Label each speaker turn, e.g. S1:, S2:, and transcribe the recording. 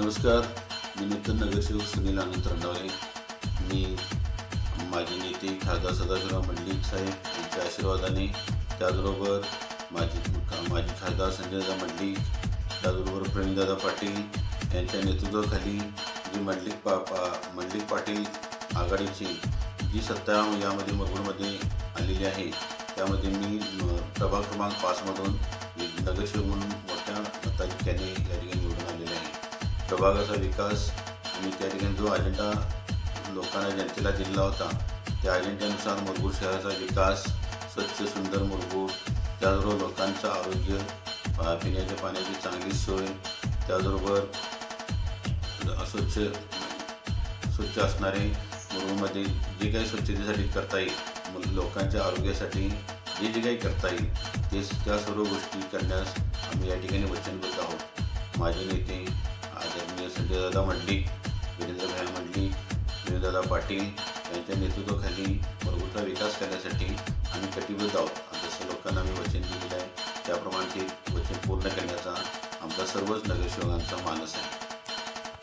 S1: नमस्कार मी नूतन नगरसेवक सुनील आनंद रंडावले मी माझे नेते खासदार सदाशिवराव मंडलिक साहेब यांच्या आशीर्वादाने त्याचबरोबर माझे माझे खासदार संजयदा मंडलिक त्याचबरोबर प्रणितदादा पाटील यांच्या नेतृत्वाखाली जी मंडलिक पा पा मंडलिक पाटील आघाडीची जी सत्ता यामध्ये मुरगुडमध्ये आलेली आहे त्यामध्ये मी प्रभाग क्रमांक पाचमधून नगरसेवक म्हणून मोठ्या मताधिक्याने प्रभागाचा विकास आणि त्या ठिकाणी जो अजेंडा लोकांना जनतेला दिलेला होता त्या अजेंड्यानुसार मुरगूड शहराचा विकास स्वच्छ सुंदर मुरगूड त्याचबरोबर लोकांचं आरोग्य पिण्याच्या पाण्याची चांगली सोय त्याचबरोबर अस्वच्छ स्वच्छ असणारे मुरुममध्ये जे काही स्वच्छतेसाठी करता येईल मग लोकांच्या आरोग्यासाठी जे जे काही करता येईल ते त्या सर्व गोष्टी करण्यास आम्ही या ठिकाणी वचनबद्ध आहोत. माझे नेते आदरणीय संजयदादा मंडलिक वीरेंद्रभाई मंडलिक वीरेंद्रदादा पाटील यांच्या नेतृत्वाखाली मुलभूतचा विकास करण्यासाठी आम्ही कटिबद्ध आहोत. जसं लोकांना आम्ही वचन दिलेलं आहे त्याप्रमाणे ते वचन पूर्ण करण्याचा आमचा सर्वच नगरसेवकांचा मानस आहे.